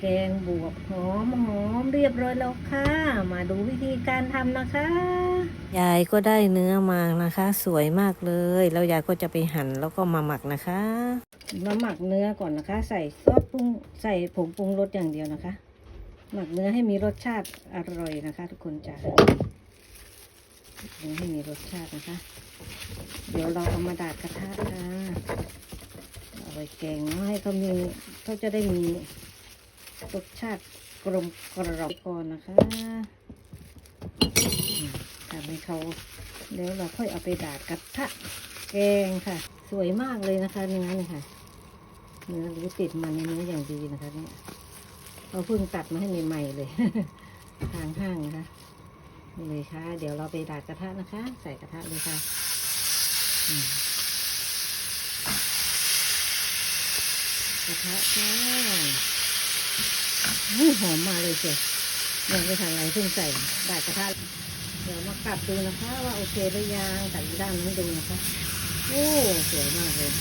แกงบวบหอมหอมเรียบร้อยแล้วค่ะ มาดูวิธีการทำนะคะ ยายก็ได้เนื้อมานะคะ สวยมากเลย แล้วยายก็จะไปหั่นแล้วก็มาหมักนะคะมาหมักเนื้อก่อนนะคะ ใส่ซอสปรุงใส่ผงปรุงรสอย่างเดียวนะคะ หมักเนื้อให้มีรสชาติอร่อยนะคะ ทุกคนจ้ะเนื้อให้มีรสชาตินะคะ เดี๋ยวเราเอามาดาดกระทะค่ะเอาไปแกงเนาะให้เขามีเขาจะได้มี รสชาติกลมกรอบก่อนนะคะทำให้เขาแล้วเราค่อยเอาไปดาดกระทะแกงค่ะ สวยมากเลยนะคะเนื้อเนี่ยค่ะ เนื้อรู้ติดมันในเนื้ออย่างดีนะคะเนี่ยเราเพิ่งตัดมาให้ใหม่ๆเลย ทางห้างนะคะนี่เลยค่ะ เดี๋ยวเราไปดาดกระทะนะคะ ใส่กระทะเลยค่ะกระทะค่ะ หอมมาเลยเชียวยังไม่ทันอะไรเพิ่งใส่ดากระทะเดี๋ยวมากลับดูนะคะ ว่าโอเคหรือยังตัดด้านนี้ดูนะคะ โอ้สวยมากเลย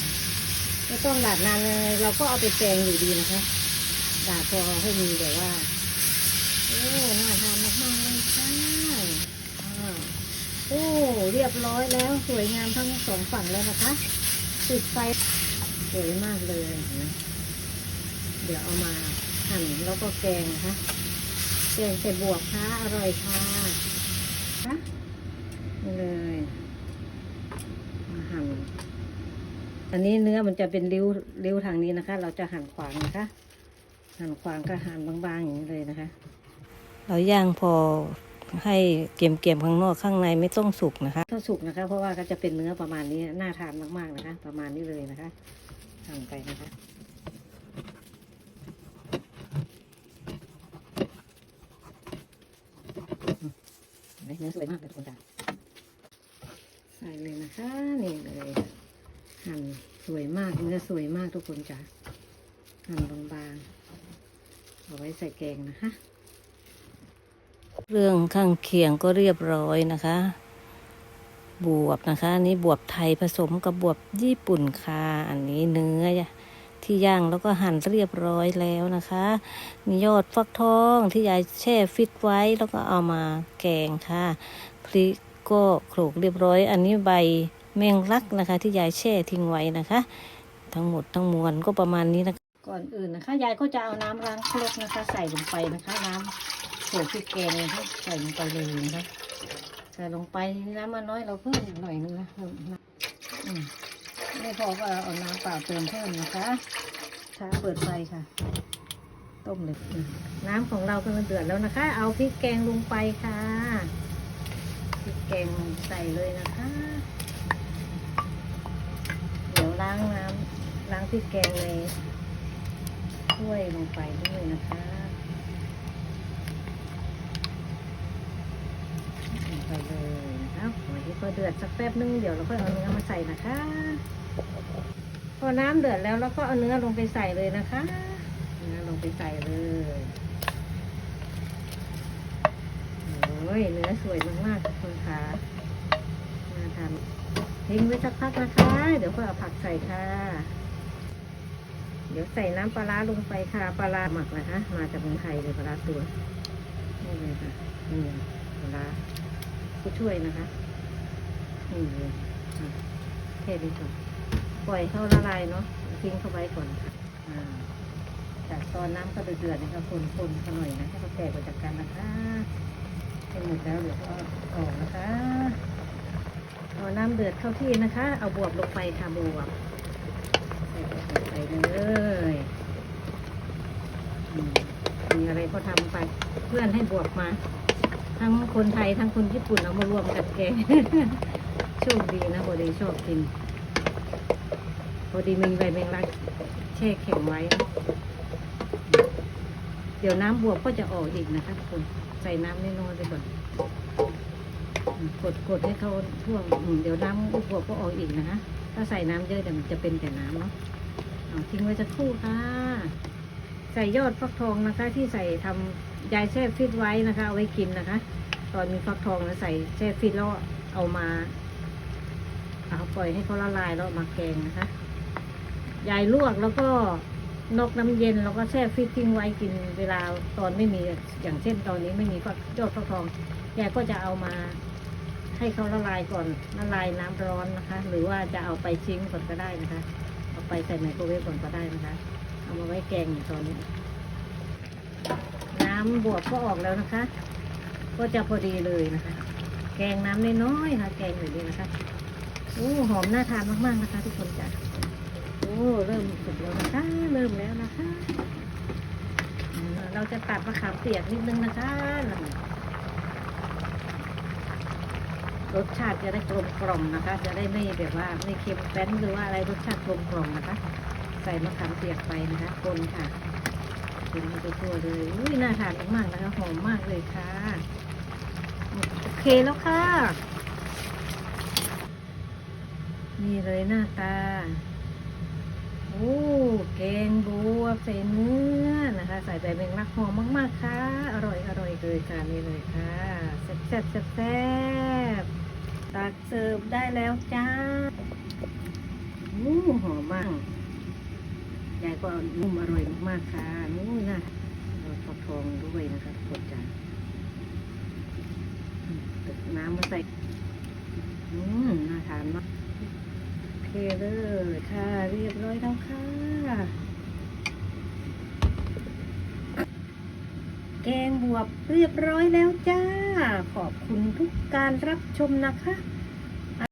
ไม่ต้องดาดนานเลยเราก็เอาไปแกงอยู่ดีนะคะดาดพอให้มีแบบว่าโอ้น่าทานมากๆเลยค่ะอ่าโอ้เรียบร้อยแล้วสวยงามทั้งสองฝั่งแล้วนะคะติดไฟสวยมากเลยนะเดี๋ยวเอามา หั่นแล้วก็แกงนะคะแกงใส่บวกค่ะอร่อยค่ะค่ะนี่เลยมาหั่นอันนี้เนื้อมันจะเป็นริ้วริ้วทางนี้นะคะ เราจะหั่นขวางนะคะ หั่นขวางก็หั่นบางๆอย่างนี้เลยนะคะ เราย่างพอให้เกรียมๆข้างนอกข้างในไม่ต้องสุกนะคะถ้าสุกนะคะ เพราะว่าก็จะเป็นเนื้อประมาณนี้น่าทานมากๆนะคะ ประมาณนี้เลยนะคะหั่นไปนะคะ เนื้อสวยมากเลยทุกคนจ้ะใส่เลยนะคะนี่เลยหั่นสวยมากเนื้อสวยมากทุกคนจ้ะหั่นบางๆเอาไว้ใส่แกงนะคะเรื่องข้างเคียงก็เรียบร้อยนะคะ บวบนะคะ อันนี้บวบไทยผสมกับบวบญี่ปุ่นค่ะ อันนี้เนื้อ ที่ย่างแล้วก็หั่นเรียบร้อยแล้วนะคะ มียอดฟักทองที่ยายแช่ฟิตไว้แล้วก็เอามาแกงค่ะพริกก็โขลกเรียบร้อย อันนี้ใบแมงลักนะคะ ที่ยายแช่ทิ้งไว้นะคะ ทั้งหมดทั้งมวลก็ประมาณนี้นะคะ ก่อนอื่นนะคะ ยายก็จะเอาน้ำล้างครกนะคะ ใส่ลงไปนะคะ น้ำโขลกพริกแกงนะคะใส่ลงไปเลยนะคะใส่ลงไปน้ำมันน้อยเราเพิ่มอีกหน่อยนึงนะเพิ่มน้ำอืม ไม่พอก็เอาน้ำเปล่าเติมเพิ่มนะคะช้าเปิดไฟค่ะ ต้มเลยน้ำของเรากำลังเดือดแล้วนะคะ เอาพริกแกงลงไปค่ะพริกแกงใส่เลยนะคะ เดี๋ยวล้างน้ำล้างพริกแกงในถ้วยลงไปด้วยนะคะลงไปเลยนะครับหอยที่ก็เดือดสักแป๊บนึงเดี๋ยวเราค่อยเอาเนื้อมาใส่นะคะ พอน้ำเดือดแล้วเราก็เอาเนื้อลงไปใส่เลยนะคะ เนื้อลงไปใส่เลยโอ้ยเนื้อสวยมากๆทุกคนค่ะมาทำทิ้งไว้สักพักนะคะ เดี๋ยวค่อยเอาผักใส่ค่ะ เดี๋ยวใส่น้ำปลาร้าลงไปค่ะปลาร้าหมักนะคะ มาจากเมืองไทยเลยปลาร้าตัวนี่เลยค่ะนี่ปลาร้าผู้ช่วยนะคะนี่เลยอะเทดีก่อน ปล่อยเข้าละลายเนาะทิ้งเข้าไว้ก่อนค่ะอ่าจากตอนน้ำก็เดือดๆนะคะคนๆเขาหน่อยนะให้เขาแตกออกจากกันนะคะให้หมดแล้วเดี๋ยวก็ออกนะคะเอาน้ำเดือดเข้าที่นะคะ เอาบวบลงไปค่ะบวบใส่เลยมีอะไรก็ทำไปเพื่อนให้บวกมา ทั้งคนไทยทั้งคนญี่ปุ่นเอามารวมกันแกโชคดีนะพอดีชอบกิน พอดีมีใบแมงลักแช่แข็งไว้ เดี๋ยวน้ำบวกก็จะออกอีกนะคะทุกคนใส่น้ำน้อยๆไปก่อนกดกดให้เขาท่วมเดี๋ยวน้ำบวกก็ออกอีกนะคะถ้าใส่น้ำเยอะเดี๋ยวมันจะเป็นแต่น้ำเนาะเอาทิ้งไว้สักครู่ค่ะ ใส่ยอดฟักทองนะคะ ที่ใส่ทำยายแช่ฟิตไว้นะคะเอาไว้กินนะคะ ตอนมีฟักทองนะใส่แช่ฟิตแล้วเอามา เอาปล่อยให้เขาละลายแล้วมาแกงนะคะ ยายลวกแล้วก็นกน้ำเย็นเราก็แช่ฟรีซทิ้งไว้กินเวลาตอนไม่มีอย่างเช่นตอนนี้ไม่มีฟักยอดฟักทองแกก็จะเอามาให้เขาละลายก่อนละลายน้ำร้อนนะคะ หรือว่าจะเอาไปชิมก่อนก็ได้นะคะ เอาไปใส่ไมโครเวฟก่อนก็ได้นะคะ เอามาไว้แกงตอนนี้ น้ำบวกก็ออกแล้วนะคะ ก็จะพอดีเลยนะคะ แกงน้ำน้อยๆค่ะ แกงแบบนี้นะคะโอ้หอมน่าทานมากๆนะคะ ทุกคนจ้ะ เริ่มสุกแล้วนะคะเริ่มแล้วนะคะ เราจะตัดมะขามเปียกนิดนึงนะคะรสชาติจะได้กลมกล่อมนะคะ จะได้ไม่แบบว่าไม่เค็มแป้นหรือว่าอะไรรสชาติกลมกล่อมนะคะ ใส่มะขามเปียกไปนะคะคนค่ะคนไปทั่วเลยอุ้ยน่าทานมากๆนะคะหอมมากเลยค่ะโอเคแล้วค่ะนี่เลยหน้าตา โอ้แกงบวบใส่เนื้อนะคะ ใส่ใบแมงลักหอมมาก ๆ ค่ะ อร่อยอร่อยเลยค่ะนี่เลยค่ะแซ่บแซ่บแซ่บตักเสิร์ฟได้แล้วจ้าโอ้หอมมากยายก็นุ่มอร่อยมากๆค่ะนู่นนะเราฟักทองด้วยนะคะทุกคนจ้าตักน้ำมาใส่ อืมน่าทานมาก เลยค่ะเรียบร้อยแล้วค่ะ แกงบวบเรียบร้อยแล้วจ้า ขอบคุณทุกการรับชมนะคะ